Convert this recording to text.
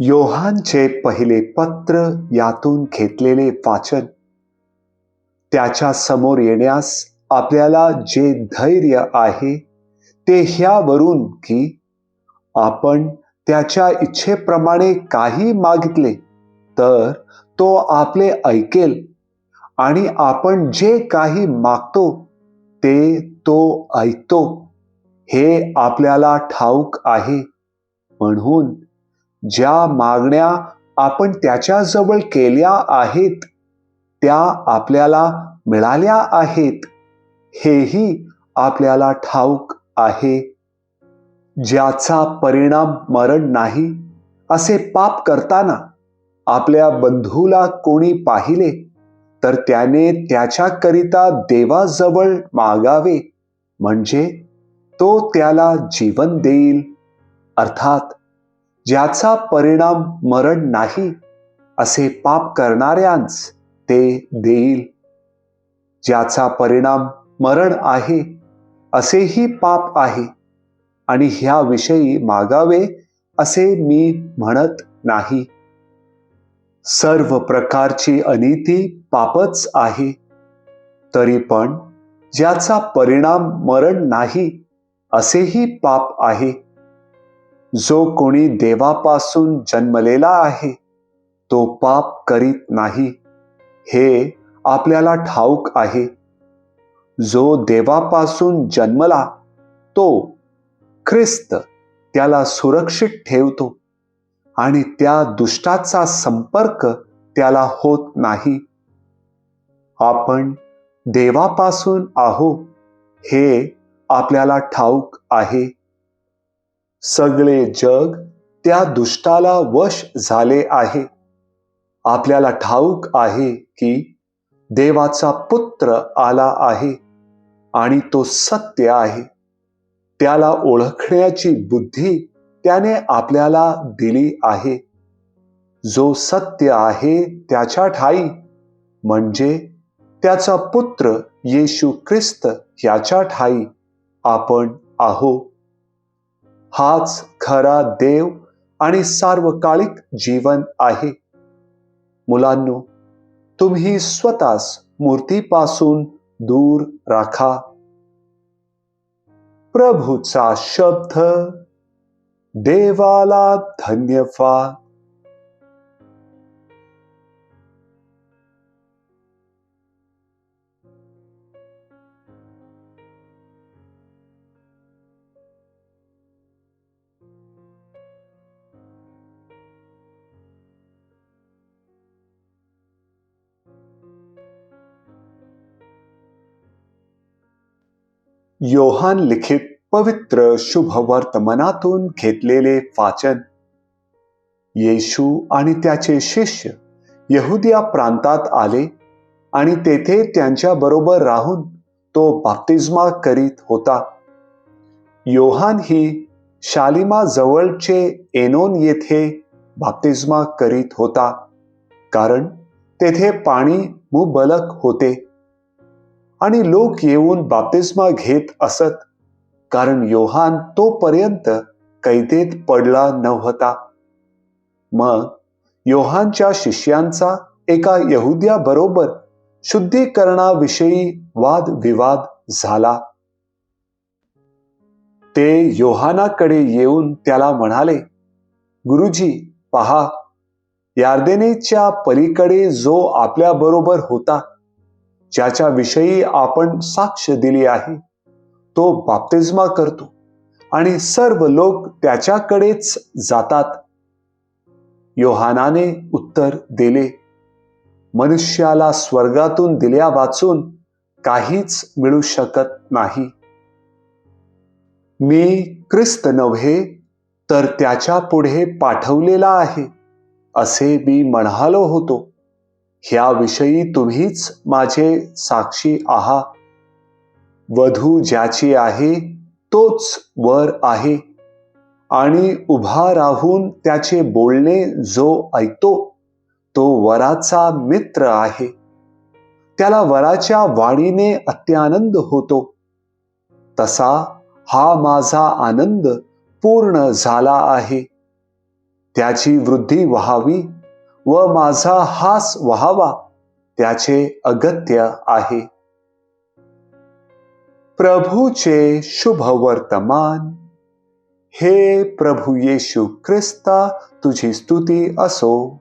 योहानचे पहिले पत्र यातून घेतलेले वाचन. त्याच्यासमोर येण्यास आपल्याला जे धैर्य आहे ते ह्यावरून की आपण त्याच्या इच्छेप्रमाणे काही मागितले तर तो आपले ऐकेल आणि आपण जे काही मागतो ते तो ऐकतो. हे आपल्याला ठाऊक आहे. म्हणून ज्या मागण्या आपण त्याच्याजवळ केल्या आहेत त्या आपल्याला मिळाल्या आहेत. हेही आपल्याला ठाऊक आहे. ज्याचा परिणाम मरण नाही असे पाप करताना आपल्या बंधूला कोणी पाहिले तर त्याने त्याच्याकरिता देवाजवळ मागावे. म्हणजे तो त्याला जीवन देईल. अर्थात ज्याचा परिणाम मरण नाही असे पाप करणाऱ्यांच ते देईल. ज्याचा परिणाम मरण आहे असेही पाप आहे. आणि ह्याविषयी मागावे असे मी म्हणत नाही. सर्व प्रकारची अनिती पापच आहे. तरी पण ज्याचा परिणाम मरण नाही असेही पाप आहे. जो कोणी देवापासून जन्मलेला आहे तो पाप करीत नाही. हे आपल्याला ठाऊक आहे. जो देवापासून जन्मला तो ख्रिस्त त्याला सुरक्षित ठेवतो आणि त्या दुष्टाचा संपर्क त्याला होत नाही. आपण देवापासून आहो हे आपल्याला ठाऊक आहे. सगळे जग त्या दुष्टाला वश झाले आहे. आपल्याला ठाऊक आहे की देवाचा पुत्र आला आहे आणि तो सत्य आहे. त्याला ओळखण्याची बुद्धी त्याने आपल्याला दिली आहे. जो सत्य आहे त्याच्या ठाई म्हणजे त्याचा पुत्र येशू ख्रिस्त याच्या ठाई आपण आहो हाच खरा देव आणि सार्वकालिक जीवन आहे. मुलांनो तुम्ही स्वतःस मूर्तीपासून दूर राखा. प्रभूचा शब्द देवाला धन्यवाद योहान लिखित पवित्र शुभ वर्तमानातून घेतलेले वाचन. येशू आणि त्याचे शिष्य यहुदिया प्रांतात आले आणि तेथे त्यांच्या बरोबर राहून तो बाप्तिस्मा करीत होता. योहान ही शालिमा जवळचे एनोन येथे बाप्तिस्मा करीत होता कारण तेथे पाणी मुबलक होते. आणि लोक येऊन बाप्तिस्मा घेत असत. कारण योहान तोपर्यंत कैदेत पडला नव्हता. मग योहानच्या शिष्यांचा एका यहुद्या बरोबर शुद्धीकरणाविषयी वादविवाद झाला. ते योहानाकडे येऊन त्याला म्हणाले गुरुजी पहा. यार्देनेच्या पलीकडे जो आपल्या बरोबर होता ज्याच्या विषयी आपण साक्ष दिली आहे तो बाप्तिस्मा करतो आणि सर्व लोक त्याच्याकडेच जातात. योहानाने उत्तर दिले मनुष्याला स्वर्गातून दिल्या वाचून काहीच मिळू शकत नाही. मी ख्रिस्त नव्हे तर त्याच्या पुढे पाठवलेला आहे असे मी म्हणालो होतो. ह्याविषयी तुम्हीच माझे साक्षी आहा. वधू ज्याची आहे तोच वर आहे. आणि उभा राहून त्याचे बोलणे जो ऐकतो तो वराचा मित्र आहे. त्याला वराच्या वाणीने अत्यानंद होतो. तसा हा माझा आनंद पूर्ण झाला आहे. त्याची वृद्धी व्हावी व माझा हास व्हावा त्याचे अगत्य आहे. प्रभूचे शुभ वर्तमान हे प्रभू येशू ख्रिस्ता तुझी स्तुती असो.